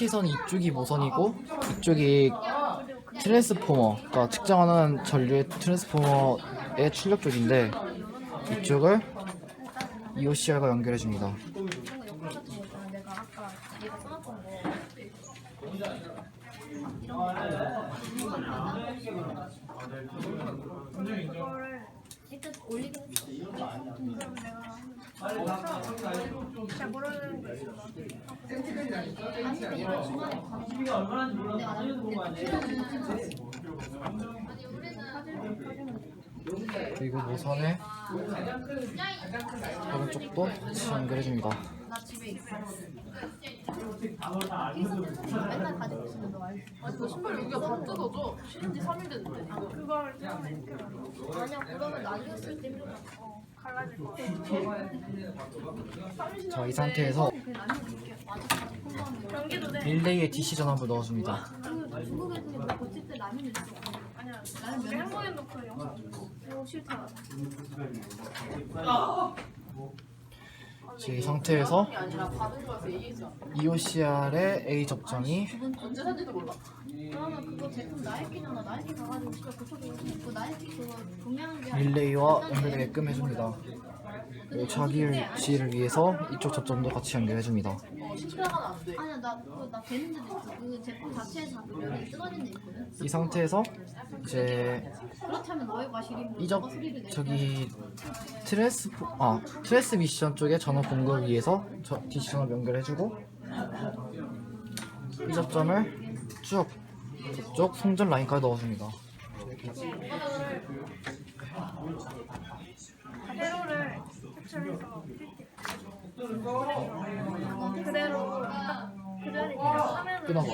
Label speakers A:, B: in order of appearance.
A: CT선 이쪽이 모선이고 이쪽이 트랜스포머, 그러니까 측정하는 전류의 트랜스포머의 출력 쪽인데 이쪽을 EOCR과 연결해 줍니다.
B: 거잘 모르는 게 있어.
C: 아니 내가 중간에 가는 내가
A: 그리고 모선의 다른 쪽도 같이 연결해 줍니다.
C: 나 집에 있어. 맨날 가지고 있으면 너 알지?
D: 아니 그 신발 여기가 다 뜯어져. 신은 지 3일 됐는데.
B: 그걸 처음에 이렇게
C: 아니야 그러면 나중에 쓸때 힘들어.
B: 어, 갈라질 거.
A: 자, 이 상태에서
B: 돼.
A: 릴레이에 DC 전압을 넣어줍니다.
C: 그 중국 애들이 뭐 고칠 때 라면 있어.
B: 아니야.
C: 나는
B: 우리
C: 면
B: 한국에 놓고 영상. 이거 싫다.
A: 지금 이 상태에서. EOCR의 A 접점이
D: 언제 산지도 몰라.
C: 그러면 그거 제품 나이키잖아. 나이키 가가지고 진짜 고쳐주고 그 나이키 그거 동양한 게
A: 릴레이와 연결되게끔 해줍니다. 그리고 자기 위치를 위해서 이쪽 접점도 같이 연결해줍니다.
D: 어, 신청하면 안 돼.
C: 아니야 나그나 되는 데도 있어. 그 제품 자체에 잡으면 쓰러진 데 있거든.
A: 이 상태에서 이제
C: 그렇다면 너의 과실이
A: 뭐이 접,
C: 너가 소리를 내.
A: 저기 트랜스 아 트랜스 미션 쪽에 전원 공급을 위해서 저 DC 전원 연결해주고 이 접점을 쭉 저쪽 송전 라인까지 넣어줍니다.
B: 필티. 그대로 딱그 그냥 하면은
A: 끊어봐.